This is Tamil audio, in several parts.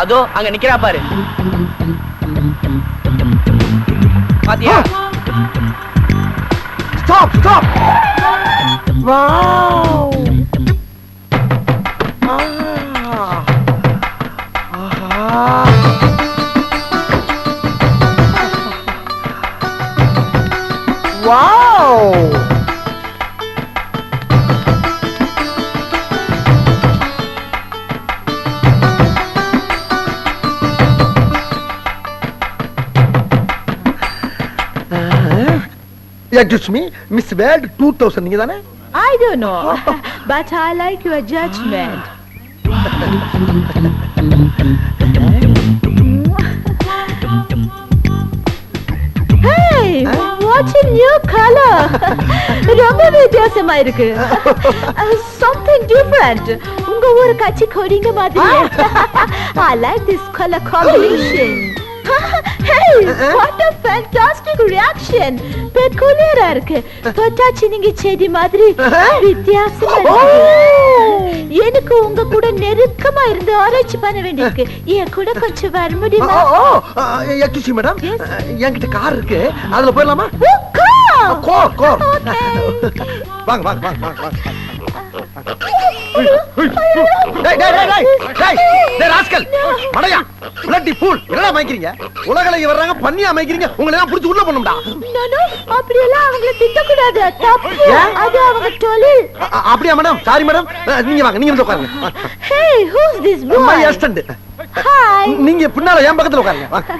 அதோ அங்க நிக்கிறா பாரு. பாத்தியா? Stop stop wow excuse me miss world two thousand நீங்க தானே I don't know, but I like your judgment. Hey, what's a new color? ரொம்ப வித்தியாசமா இருக்கு Uh, something different. உங்க ஊர் கட்சி கொடிங்க மாதிரி I like this color combination. hey, what a fantastic reaction. பெக்குலியரா இருக்கு தொட்டாச்சி நீங்க செடி மாதிரி வித்தியாசமா இருக்கு எனக்கு உங்க கூட நெருக்கமா இருந்து ஆராய்ச்சி பண்ண வேண்டியிருக்கு என் கூட கொஞ்சம் வர முடியுமா எக்ஸ்கியூஸ் மீ மேடம். என்கிட்ட கார் இருக்கு அதுல போயிடலாமா ஓ, come. கோர். வாங்க வாங்க வாங்க வாங்க உலகளங்க வர்றாங்க பண்ணியா அமைக்கிறீங்க உங்களை எல்லாம் புடிச்சு உள்ள பண்ணும்டா no, அப்படியெல்லாம் அவங்கள திட்டக்கூடாது? அது அவங்க தொழில். அப்படியா மேடம்? Sorry madam. நீங்க வாங்க நீங்க வந்து உட்காருங்க. Hey, who's this my boy? Assistant Hi. நீங்க பின்னால என் பக்கத்துல உட்காருங்க. வாங்க.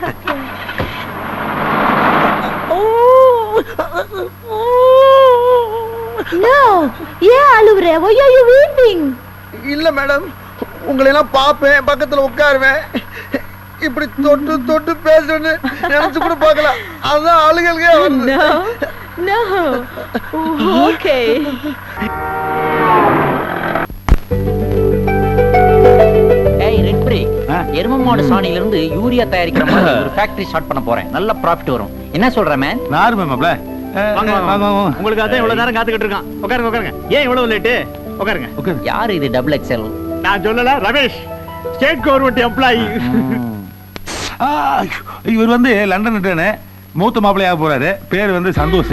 No, ஏன் அழுவுற? Why are you weeping? இல்ல மேடம் உங்களை எல்லாம் பாப்பேன் பக்கத்துல உட்காருவேன். இப்படி தொட்டு தொட்டு பேசுன்னு நினைச்சு கூட பார்க்கல அதான் ஆளுகளுக்கே வருது. No, no. Okay. ஏய் ரெட் பிரேக் எரும மாடு சாணியில இருந்து யூரியா தயாரிக்கிற மாதிரி ஒரு ஃபேக்டரி ஸ்டார்ட் பண்ண போறேன். நல்ல ப்ராஃபிட் வரும். என்ன சொல்ற மேன் நார்மல் மாப்ள உங்களுக்கு அதான் இவ்வளவு நேரம் காத்துக்கிட்டு இருக்கான். உட்காருங்க உட்காருங்க. ஏன் இவ்வளவு லேட்டு உட்காருங்க. உட்காரு யார் இது டபுள் எக்ஸ்எல் நான் சொல்லல ரமேஷ். ஸ்டேட் கவர்மெண்ட் எம்ப்ளாயி இவர் வந்து லண்டன் மூத்த மாப்பிள்ளையாக போறாரு. பேர் வந்து சந்தோஷ்.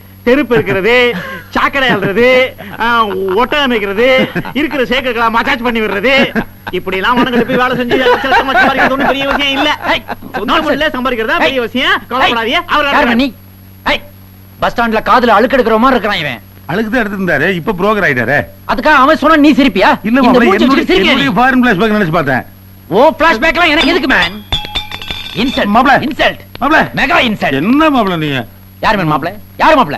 தெருப்பு இருக்கிறது சாக்கடை அல்றது ஒட்டகம் அமைக்கிறது இருக்கிற சேக்கெல்லாம் மசாஜ் பண்ணி விடுறது. இப்படி எல்லாம் உனக்கு போய் வேலை செஞ்சு சம்பாதிக்கிறது ஒண்ணும் பெரிய விஷயம் இல்ல. முறையில சம்பாதிக்கிறதா பெரிய விஷயம்? கவலைப்படாதீங்க. அவர் நீ? ஏய், பஸ் ஸ்டாண்ட்ல காதுல அழுக்கு எடுக்கிற மாதிரி இருக்கிறான் இவன். அழுக்கு தான் எடுத்திருந்தாரு இப்ப புரோக்கர் ஆயிட்டாரு. அதுக்காக அவன் சொன்னா நீ சிரிப்பியா? இல்ல என்னுடைய ஃபாரின் பிளாஷ்பேக் நினைச்சு பார்த்தேன். ஓ பிளாஷ்பேக்லாம் எனக்கு எதுக்கு மேன் இன்சல்ட் மாப்ள. இன்சல்ட் மாப்பிள்ள மெகா இன்சல்ட் என்ன மாப்பிள்ள நீங்க யார் மேன் மாப்ள யார் மாப்ள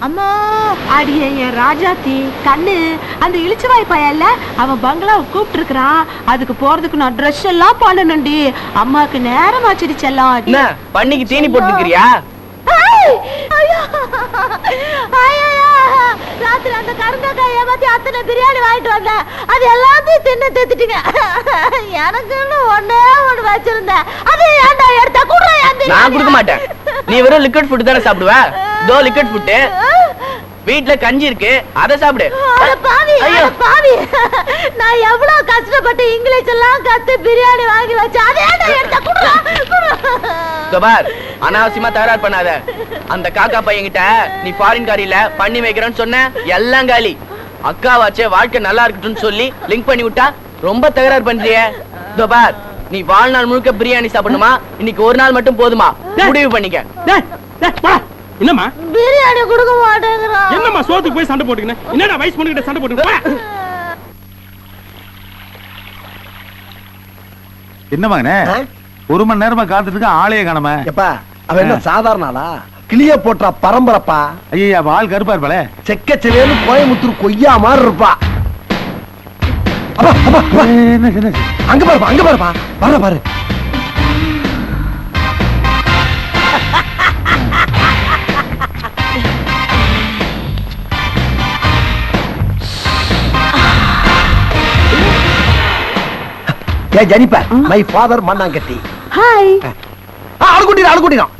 அம்மா அடியே என் ராஜாத்தி கண்ணு அந்த இளிச்சவாய் பையன்ல அவன் பங்களாவை கூப்பிட்டு இருக்கிறான் அதுக்கு போறதுக்கு நான் ட்ரெஸ் எல்லாம் பண்ணணும்டி. அம்மாக்கு நேரம் ஆச்சிடுச்செல்லாம் பண்ணிக்கு தீனி போட்டுக்கிறியா ராத்திரி அந்த கருங்கக்காய் ஏமாத்தி அத்தனை பிரியாணி வாங்கிட்டு வந்தேன். அது எல்லாத்தையும் தின்னு தித்துட்டீங்க. எனக்குன்னு ஒண்ணே ஒண்ணு வச்சிருந்தேன். அது ஏன்டா எடுத்த? கூட நான் கொடுக்க மாட்டேன். நீ வெறும் லிக்விட் ஃபுட் தானே சாப்பிடுவ? தோ லிக்விட் ஃபுட் வீட்ல கஞ்சி இருக்கு. அத சாப்பிடு. பாவி பாவி. நான் எவ்வளவு கஷ்டப்பட்டு இங்கிலீஷ் எல்லாம் கத்து பிரியாணி வாங்கி வச்சேன். அதே நான் எடுத்த? குடுறா. இதோ பார் அனாவசியமா தகராறு பண்ணாத. அந்த காக்கா பையன்கிட்ட நீ ஃபாரின் காரியில பண்ணி வைக்கிறேன்னு சொன்ன எல்லாம் காலி. அக்காவாச்சே வாழ்க்கை நல்லா இருக்கட்டும்னு சொல்லி லிங்க் பண்ணி விட்டா ரொம்ப தகராறு பண்றியே பார் நீ வாழ்நாள் முழுக்க பிரியாணி சாப்பிடணுமா? இன்னைக்கு ஒரு நாள் மட்டும் போதுமா? முடிவு பண்ணிக்க. என்னம்மா? பிரியாணி கொடுக்க மாட்டேங்கிறான் என்னம்மா சோத்துக்கு போய் சண்டை போட்டுக்கின? என்னடா வயசு பொண்ணுகிட்ட சண்டை போட்டுக்கின? என்ன ஆ? ஒரு மணி நேரமா காத்துட்டு இருக்க ஆளையே காணாம. எப்பா அவன் என்ன சாதாரண ஆளா? கிளிய போட்டா பரம்பரப்பா? ஐயா ஆள் கருப்பா இருப்பாளே. செக்கச்சவேன்னு கோயம்புத்தூர் கொய்யா மாதிரி இருப்பா. அங்க பாருப்பா அங்க பாருப்பா. வர பாரு. ஏ ஜனிப்பா மை? ஃபாதர் மண்ணாங்கட்டி. ஹாய் அழுகுட்டிடும் அழுகுட்டிடும்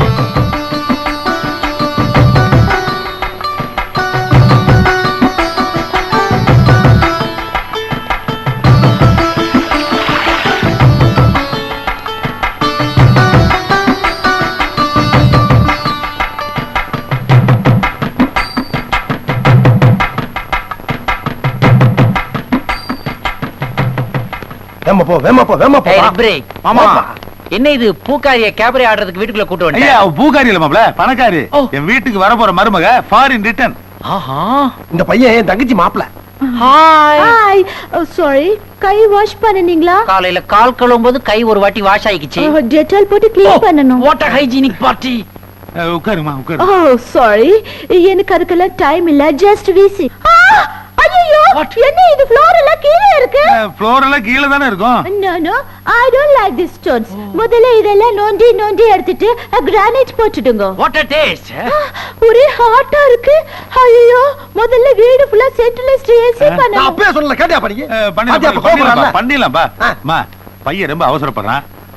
வேமா போ வேமா போ வேமா போ பிரேக். மாமா. என்ன இது பூக்காரிய கேபரே ஆடுறதுக்கு வீட்டுக்குள்ள கூட்டு அவ பூக்காரி இல்ல மாப்ள பணக்காரி. என் வீட்டுக்கு வர போற மருமக ஃபாரின் ரிட்டர்ன் ஆஹா. இந்த பையன் என் தங்கச்சி மாப்பிள. ஹாய் ஹாய் சாரி கை வாஷ் பண்ணனீங்களா? காலையில கால் கழுவும்போது கை ஒரு வாட்டி வாஷ் ஆயிக்கிச்சு. டெட்டால் போட்டு க்ளீன் பண்ணனும் வாட் ஹைஜீனிக் பார்ட்டி உட்காருமா உட்காரு. ஓ சாரி எனக்கு அதுக்கெல்லாம் டைம் இல்ல. ஜஸ்ட் வீசி. ஐயோ? என்ன இது ஃப்ளோர் எல்லாம் கீழே இருக்கு? ஃப்ளோர் எல்லாம் கீழே தானே இருக்கும்? No, no, I don't like these stones. முதல்ல இதெல்லாம் நோண்டி நோண்டி எடுத்துட்டு கிரானைட் போட்டுடுங்க. வாட் அ டேஸ்ட் ஒரே ஹாட்டா இருக்கு. ஐயோ முதல்ல வீடு ஃபுல்லா சென்ட்ரலைஸ்ட் ஏசி நான் பண்ணணும். அப்பவே சொல்லல கேட்டியா அஹ், பண்ணிடலாம், பண்ணிடலாம், பண்ணிடலாம்ப்பா. அம்மா, பையன் ரொம்ப அவசரப்படுறான்.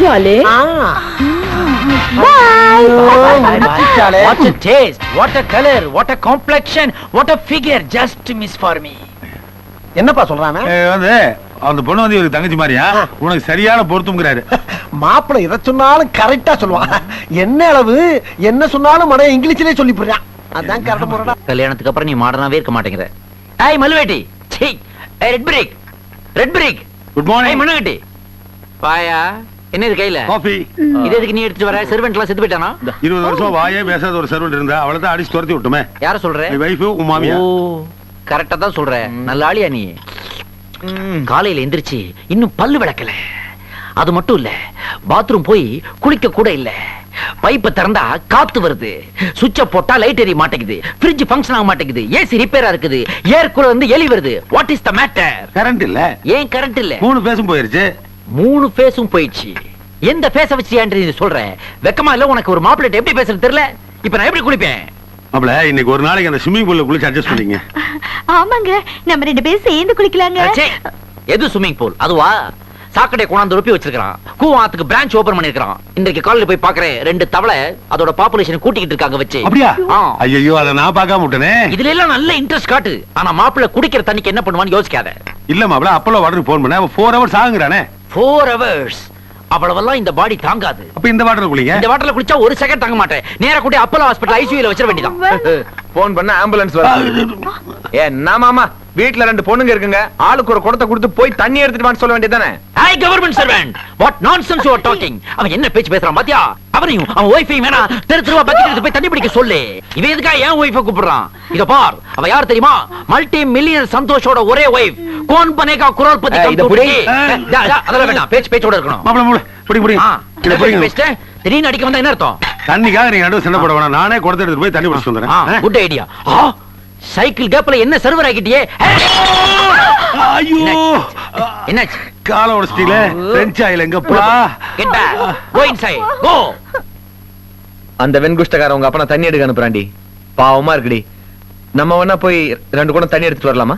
Darling. Bye. மச்சிச்சாலே. What a taste what a colour what a complexion what a figure just miss for me என்னப்பா சொல்றான் அவன்? அஹ், வந்து அந்த பொண்ணு வந்து இவருக்கு தங்கச்சி மாதிரியா? உனக்கு சரியான பொருத்தம்ங்கிறாரு. மாப்பிள்ளை எதை சொன்னாலும் கரெக்டா சொல்லுவான். என்ன அளவு என்ன சொன்னாலும் மன இங்கிலீஷ்லயே சொல்லி போடுறான். அதான் கரெக்ட் முறைடா கல்யாணத்துக்கு அப்புறம் நீ மாடர்னாவே இருக்க மாட்டேங்கிற. ஏய் மல்லுவேட்டி. சீ ஏய் red break red break good ஏய் மார்னிங் மண்ணுகட்டி பாயா என்ன இது கையில? காஃபி இது எதுக்கு நீ எடுத்துட்டு வர? செர்வெண்ட் எல்லாம் செத்து போயிட்டானா? இருபது வருஷம் வாயே பேசாத ஒரு சர்வெண்ட் இருந்தா அவளை தான் அடிச்சு துரத்தி விட்டுமே. யார சொல்ற? வைஃப் உன் மாமியா ஓ கரெக்டா தான் சொல்ற. நல்ல ஆளியா நீ. காலையில எந்திரிச்சு இன்னும் பல்லு விளக்கல. அது மட்டும் இல்ல பாத்ரூம் போய் குளிக்க கூட இல்ல. பைப்பை திறந்தா காத்து வருது. சுவிட்ச போட்டா லைட் எரிய மாட்டேங்குது. ஃப்ரிட்ஜ் ஃபங்க்ஷன் ஆக மாட்டேங்குது. ஏசி ரிப்பேரா இருக்குது. ஏர் கூலர் வந்து எலி வருது. What is the matter current இல்ல. ஏன் கரண்ட் இல்ல? மூணு பேசும் போயிருச்சு. மூணு ஃபேஸும் போயிடுச்சு. எந்த ஃபேஸ வச்சு நீ சொல்ற? வெக்கமா இல்ல உனக்கு ஒரு மாப்பிள்ளை எப்படி பேசுறது தெரியல? இப்ப நான் எப்படி குளிப்பேன்? மாப்ள இன்னைக்கு ஒரு நாளைக்கு அந்த ஸ்விம்மிங் பூல்ல குளிச்சு அட்ஜஸ்ட் பண்ணிங்க ஆமாங்க நம்ம ரெண்டு பேரும் சேர்ந்து குளிக்கலாங்க. எது ஸ்விம்மிங் பூல் அதுவா? சாக்கடை கொண்டாந்து ரொப்பி வச்சிருக்கான் கூவாத்துக்கு பிரான்ச் ஓபன் பண்ணிருக்கான் இன்றைக்கு காலையில போய் பாக்குறேன் ரெண்டு தவளை அதோட பாப்புலேஷன் கூட்டிக்கிட்டு இருக்காங்க வச்சு. அப்படியா? ஆ. ஐயோ அதை நான் பார்க்காம விட்டனே. இதுல எல்லாம் நல்ல இன்ட்ரெஸ்ட் காட்டு. ஆனா மாப்பிள்ளை குடிக்கிற தண்ணிக்கு என்ன பண்ணுவான்னு யோசிக்காத. இல்ல மாப்பிள அப்பளோ வாட்டர் போன் பண்ண அவன் ஃபோர் ஹவர்ஸ் ஆகுறானே ஃபோர் ஹவர்ஸ் அவ்வளவெல்லாம் இந்த பாடி தாங்காது. அப்ப இந்த வாட்டர் குளிங்க. இந்த வாட்டர்ல குளிச்சா ஒரு செகண்ட் தாங்க மாட்டேன். நேரா கூட்டி அப்பலோ ஹாஸ்பிடல் ஐசியூல வச்சிட வேண்டியதான் போன் பண்ண ஆம்புலன்ஸ் வரும். என்ன மாமா. வீட்ல ரெண்டு பொண்ணுங்க இருக்குங்க. ஆளுக்கு ஒரு குடத்தை கொடுத்து போய் தண்ணி எடுத்துட்டு வான்னு சொல்ல வேண்டியதானே hi government servant what nonsense you are talking அவன் என்ன பேச்சு பேசுறான் பாத்தியா? அவனையும் அவன் ஒய்ஃபையும் வேணா தெரு தெருவா பக்கெட் எடுத்து போய் தண்ணி பிடிக்க சொல்லு. இவன் எதுக்காக ஏன் ஒய்ஃபை கூப்பிடுறான்? இத பார். அவ யார் தெரியுமா? மல்டி மில்லியன் சந்தோஷோட ஒரே ஒய்ஃப் கோன் பனேகா குரல் பத்தி இத புடி. அதெல்லாம் வேண்டாம். பேச்சு பேச்சோட இருக்கணும். மாப்பிள மாப்பிள பிடி பிடி. இத பிடிங்க. பேசிட்டேன் திடீர்னு அடிக்க வந்தா என்ன அர்த்தம்? தண்ணிக்காக நீங்க நடுவு சண்டை போட வேணாம். நானே குடத்தை எடுத்துட்டு போய் தண்ணி பிடிச்சிட்டு வந்துடுறேன். குட் ஐடியா சைக்கிள் கேப்ல என்ன சர்வர் ஆக்கிட்டியே? ஐயோ! என்னாச்சு? கால உடச்சிட்டீங்களே? பிரெஞ்ச் ஆயில் எங்கப்பா get back go inside go அந்த வெண்குஷ்டக்கார உங்க அப்பா தண்ணி எடுக்க அனுப்புறாண்டி பாவமா இருக்குடி. நம்ம வேணா போய் ரெண்டு குடம் தண்ணி எடுத்துட்டு வரலாமா?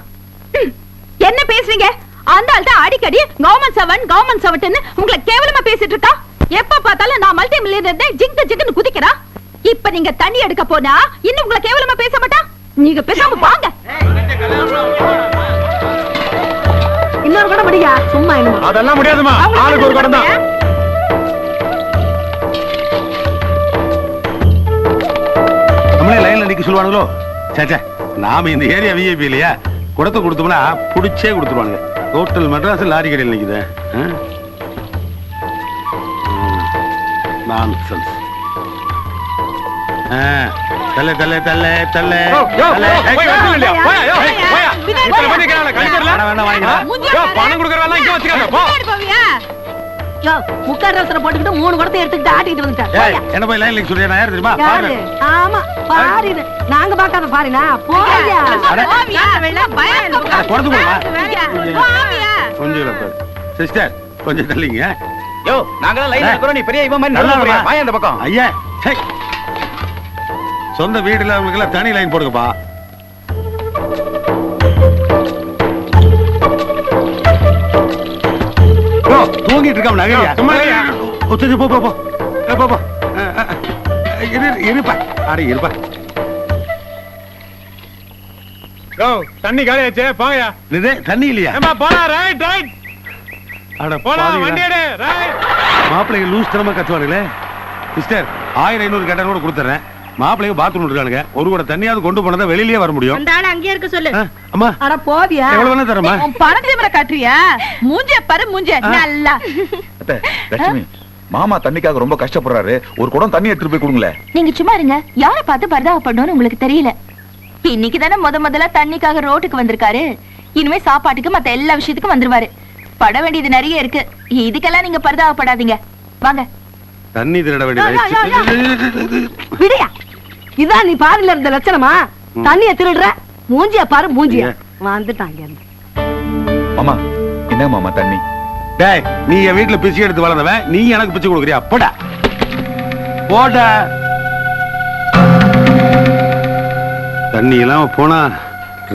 என்ன பேசுறீங்க? அந்த ஆள் தான் அடிக்கடி கவர்மெண்ட் செவன் கவர்மெண்ட் செவன் உங்களை கேவலமா பேசிட்டு இருக்கா? எப்ப பார்த்தாலும் நான் மல்டி மில்லியனர் ஜிங்கு ஜிங்குன்னு குதிக்கிறா? இப்ப நீங்க தண்ணி எடுக்க போனா இன்னும் உங்களை கேவலமா பேச மாட்டா? நீங்க பேசாம வாங்க. இன்னொரு கூட முடியா சும்மா அதெல்லாம் முடியாதுமா. ஆளுக்கு ஒரு குடம் தான். லைன்ல நிக்க சொல்லுவானுங்களோ? சேச்சே நாம இந்த ஏரியா விஐபி இல்லையா? குடத்தை கொடுத்தோம்னா புடிச்சே கொடுத்துருவானுங்க. ஹோட்டல் மெட்ராஸ் லாரி கடையில் நிக்குது. நான்சென்ஸ் தல்ல தல்ல வாங்கிக்கலாம். மூஞ்சிய யோ, பாரு. பணம் கொடுக்கறவெல்லாம் ரசனை போட்டுக்கிட்டு மூணு குடத்தை எடுத்துக்கிட்டு ஆட்டிட்டு வந்துட்டேன். என்ன போய் லைன்ல யார் தெரியுமா? பாரு. ஆமா பாரு இது. நாங்க பார்க்காத பாருனா? போயா. கொஞ்சம் இல்ல பாரு. சிஸ்டர் கொஞ்சம் தள்ளிங்க. யோ நாங்களாம் லைன்ல இருக்கிறோம். நீ பெரிய இவன் மாதிரி நல்லா? வாயா அந்த பக்கம். ஐயா. சொந்த வீடுல அவங்களுக்கு எல்லாம் தனி லைன் போடுங்கப்பா. தூங்கிட்டு இருக்காம சும்மா இருயா. ஒத்துச்சு போ போ போ. இரு இருப்பா. அட இருப்பா. தண்ணி காலியாச்சே போங்கயா இது தண்ணி இல்லையா? ஏம்பா போலாம் ரைட் ரைட் அட போலாம் வண்டி. எடு ரைட் மாப்பிள்ளைங்க லூஸ் தரமா கத்துவானுங்களே. சிஸ்டர் ஆயிரம் ஐநூறு கேட்டா கூட கொடுத்துறேன். மாப்பிள்ளைங்க பாத்ரூம் இருக்கானுங்க ஒரு கூட தண்ணியாவது கொண்டு போனா தான் வெளியிலேயே வர முடியும். அந்த ஆளு அங்கேயே இருக்க சொல்லு. அம்மா. அட போவியா? எவ்வளவு வேணா தரமா உன் பணத்தை மர காட்டுறியா? மூஞ்ச பாரு மூஞ்ச. நல்லா. அத்தை, லட்சுமி மாமா தண்ணிக்காக ரொம்ப கஷ்டப்படுறாரு. ஒரு குடம் தண்ணி எடுத்துட்டு போய் கொடுங்களேன் நீங்க சும்மா இருங்க. யார பார்த்து பரிதாபப்படணும்னு உங்களுக்கு தெரியல. இன்னைக்கு தானே முத முதல்ல தண்ணிக்காக ரோட்டுக்கு வந்திருக்காரு. இனிமே சாப்பாட்டுக்கு மத்த எல்லா விஷயத்துக்கும் வந்துருவாரு. பட வேண்டியது நிறைய இருக்கு. இதுக்கெல்லாம் நீங்க பரிதாபப்படாதீங்க. வாங்க. தண்ணி திருட வேண்டிய யா, யா, யா, வயசு விடியா. இதான் நீ பாருல இருந்த லட்சணமா? தண்ணிய திருடுற? மூஞ்சிய பாரு மூஞ்சிய? வந்துட்டாங்க. மாமா என்ன மாமா தண்ணி? டேய் நீ என் வீட்டுல பிச்சை எடுத்து வளர்ந்தவன். நீ எனக்கு பிச்சை கொடுக்குறியா? போடா. போடா. தண்ணி இல்லாம போனா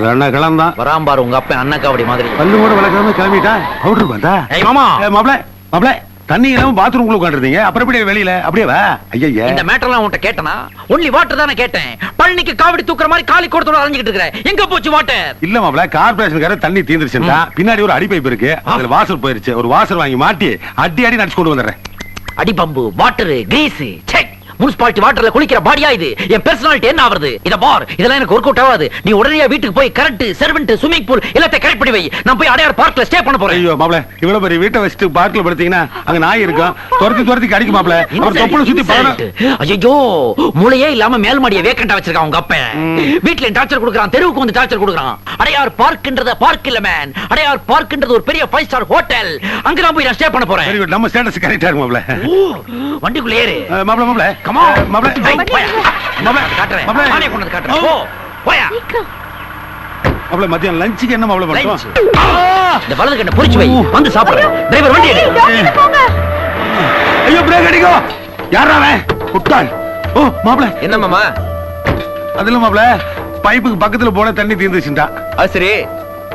ரணகலம் தான். வராம்பார் உங்க அப்பா அண்ணக்காவடி மாதிரி. பல்லு கூட வளர்க்காம கிளம்பிட்டா? பவுடர் பார்த்தா ஏய் மாமா. மாப்பிள மாப்பிள. தண்ணி இல்லாம பாத்ரூம் குள்ள உட்காந்துருந்தீங்க அப்புறம் எப்படி வெளியில? அப்படியே வா. ஐயா இந்த மேட்டர்லாம் உன்கிட்ட கேட்டனா? ஒன்லி வாட்டர் தானே கேட்டேன். பழனிக்கு காவடி தூக்குற மாதிரி காலி கொடுத்தோட அலைஞ்சிட்டு இருக்கிற. எங்க போச்சு வாட்டர் இல்ல மாப்பிள கார்பரேஷனுக்கார தண்ணி தீந்துருச்சுடா பின்னாடி ஒரு அடி பைப் இருக்கு அதுல வாசல் போயிருச்சு. ஒரு வாசல் வாங்கி மாட்டி அடி அடி நடிச்சு கொண்டு வந்துடுறேன். அடி pump water grease check municipality வாட்டர்ல குளிக்கிற பாடியா இது? என் பர்சனாலிட்டி என்ன ஆவறது? இத பார் இதெல்லாம் எனக்கு ஒர்க் அவுட் ஆகாது. நீ உடனே வீட்டுக்கு போய் கரண்ட் செர்வெண்ட் ஸ்விமிங் பூல் எல்லாத்தையும் கரெக்ட் பண்ணி வை. நான் போய் அடையார் பார்க்ல ஸ்டே பண்ண போறேன். ஐயோ மாப்பிள இவ்வளவு பெரிய வீட்டை வச்சுட்டு பார்க்ல படுத்தீங்கன்னா அங்க நாய் இருக்கும். துரத்தி துரத்தி கடிக்கு மாப்பிள. அப்புறம் தொப்புல சுத்தி ஐயோ மூளையே இல்லாம மேல் மாடியை வேக்கண்டா வச்சிருக்கான் உங்க அப்பன் வீட்ல டார்ச்சர் கொடுக்கறான் தெருவுக்கு வந்து டார்ச்சர் கொடுக்கறான். அடையார் பார்க்ன்றது பார்க் இல்ல மேன் அடையார் பார்க்ன்றது ஒரு பெரிய ஃபைவ் ஸ்டார் ஹோட்டல் அங்க நான் போய் நான் ஸ்டே பண்ண போறேன். நம்ம ஸ்டேட்டஸ் கரெக்டா இருக்கு மாப்பிள. ஓ, வண்டிக்குள்ள ஏறு. அஹ், மாப்பிள. மாப்பிள Come on. மாப்பிள ஏய், போயா. மாப்பிள காட்டுறேன். மாப்பிள நானே கொண்டு காட்டுறேன். போ, போயா. மாப்பிள மத்தியானம் லஞ்சுக்கு என்ன மாப்பிள Lunch. பண்ணுறோம் இந்த வலது கண்ணை பொறிச்சு வை. வந்து சாப்பிடுறேன் டிரைவர் வண்டி எடு ஐயோ பிரேக் அடிக்கும் யாரா அவன்? முட்டாள் ஓ மாப்பிள. என்ன மாமா? அதுல மாப்பிள. பைப்புக்கு பக்கத்துல போன தண்ணி தீர்ந்துச்சுட்டா அது சரி.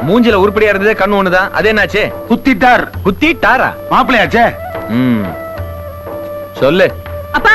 மூஞ்சில உருப்படியா இருந்ததே கண்ணு ஒண்ணுதான் அது என்னாச்சு? குத்திட்டார். குத்திட்டாரா? மாப்பிள்ளையாச்சே ம். சொல்லு. அப்பா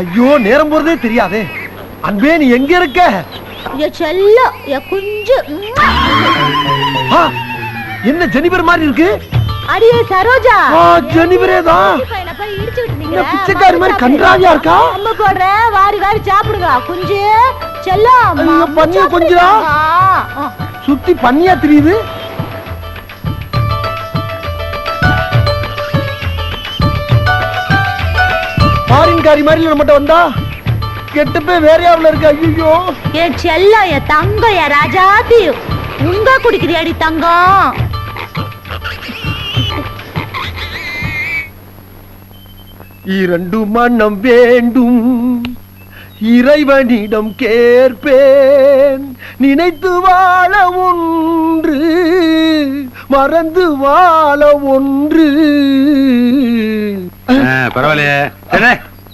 ஐயோ நேரம் போறதே தெரியாதே. அன்பே நீ எங்க இருக்க? செல்லம் என் குஞ்சு. ஆ, என்ன ஜெனிபர் மாதிரி இருக்கு? அடியே சரோஜா. ஆ, ஜெனிபரே தான் பையனை போய் இடிச்சுக்கிட்டு என்ன நிக்கிற. பிச்சைக்காரி மாதிரி கன்றாவியா இருக்கா? அம்மா போடுறேன் வாரி வாரி சாப்பிடுங்க. குஞ்சு செல்லம் ஐயோ. ஆ, ஆ. சுத்தி பண்ணியா தெரியுது? ஃபாரின்காரி மாதிரி நம்மகிட்ட வந்தா கெட்டப்பே வேற யாவில் இருக்கு? ஐயோ என் செல்லம் என் தங்கம் என் ராஜாதி உங்க குடிக்கிறியாடி தங்கம் இரண்டு மனம் வேண்டும். இறைவனிடம் கேட்பேன். நினைத்து வாழ ஒன்று மறந்து வாழ ஒன்று. ஆ, பரவாயில்லையே.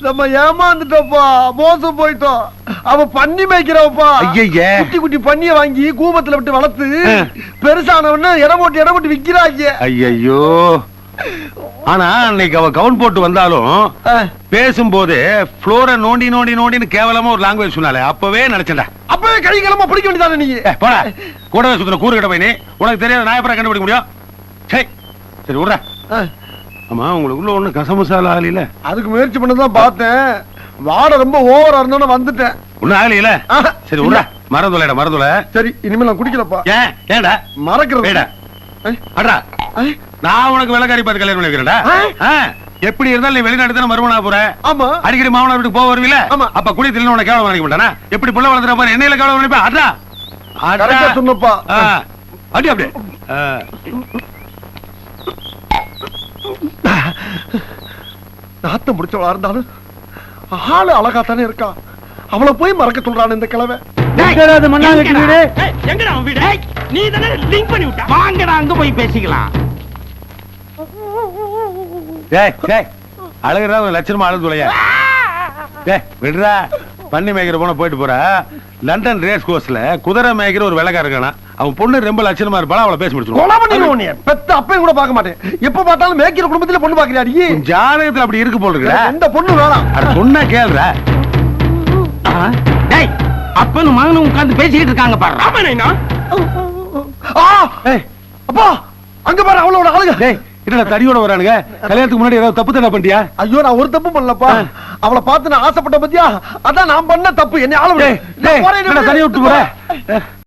நம்ம ஏமாந்துட்டோப்பா மோசம் போயிட்டோம். அவ பண்ணி மேய்க்கிறவப்பா. குட்டி குட்டி பண்ணிய வாங்கி கூபத்துல விட்டு வளர்த்து ஆ. பெருசானவன இடம் போட்டு இடம் போட்டு விக்கிறாங்க. ஐயோ ஆனா அன்னைக்கு அவ கவுன் போட்டு வந்தாலும். பேசும்போது ஃப்ளோரை நோண்டி நோண்டி நோண்டின்னு கேவலமா ஒரு லாங்குவேஜ் சொன்னாலே அப்பவே நினைச்சேன்டா. அப்பவே கை கிளம்ப பிடிக்க வேண்டியதானே நீ? ஏ, போடா. கூடவே சுத்தின கூறு கிட்ட போய் நீ. உனக்கு தெரியாத எப்பறம் கண்டுபிடிக்க முடியும்? சரி சரி விட்றா. ஆமா உங்களுக்குள்ள ஒண்ணு கசமுசால ஆகல அதுக்கு முயற்சி பண்ணதான் பார்த்தேன். வாடை ரொம்ப ஓவரா இருந்தோன்னு வந்துட்டேன். ஒண்ணும் ஆகலையில. சரி விட்றா மறந்துலடா மறந்துல சரி இனிமேல் நான் குடிக்கலப்பா. ஏன்? ஏன்டா? மறக்கிறது. அட்ரா நான் உனக்கு விலகாரி பார்த்து கல்யாணம் பண்ணி வைக்கிறேன்டா ஆ? ஆ, எப்படி இருந்தாலும் நீ வெளிநாடு தானே மறுமணா போற? ஆமா. அடிக்கடி மாமனார் வீட்டுக்கு போக வருவீல? ஆமா. அப்ப குடி தின்னு உனக்கு கேவலம் நினைக்க மாட்டானா? எப்படி புள்ள வளர்த்துற பாரு என்னையில கேவலம் நினைப்பா அட்ரா கரெக்டா சொன்னப்பா. அடி அப்படியே. ஆ. நாத்தம் முடிச்சவளா இருந்தாலும் ஆளு அழகா தானே இருக்கா? அவளை போய் மறக்க சொல்றான் இந்த கிழமை எங்கடா வீடு? நீ தானே லிங்க் பண்ணி விட்ட. வாங்கடா அங்க போய் பேசிக்கலாம். டேய் டேய் அழகுறா ஒரு லட்சணமா அழுது தொலையா டேய் விடுறா பண்ணி மேய்க்கிற போன போயிட்டு போறா. லண்டன் ரேஸ் கோர்ஸ்ல குதிரை மேய்க்கிற ஒரு விலகா இருக்கானா? அவன் பொண்ணு ரொம்ப லட்சணமா இருப்பாளா அவளை பேசி முடிச்சிருவான் கொலை பண்ணிடுவோம் உன்னைய. பெத்த அப்பையும் கூட பார்க்க மாட்டேன். எப்ப பார்த்தாலும் மேய்க்கிற குடும்பத்துல பொண்ணு பாக்குறியாடி ஜாதகத்துல அப்படி இருக்கு போல இருக்குடா. எந்த பொண்ணு வேணாம். அட சொன்னா கேளுடா டேய் அப்பனும் மகனும் உட்கார்ந்து பேசிக்கிட்டு இருக்காங்க பாரு ராமனைனா அப்பா அங்க பாரு அவளோட ஆளுங்க. டேய் என்னடா தடியோட வரானுங்க? கல்யாணத்துக்கு முன்னாடி ஏதாவது தப்பு தானே ஐயோ நான் ஒரு தப்பு பண்ணலப்பா. அவளை பார்த்து நான் ஆசைப்பட்ட பத்தியா? அதான் நான் பண்ண தப்பு. என்ன ஆள தனியா விட்டு போற?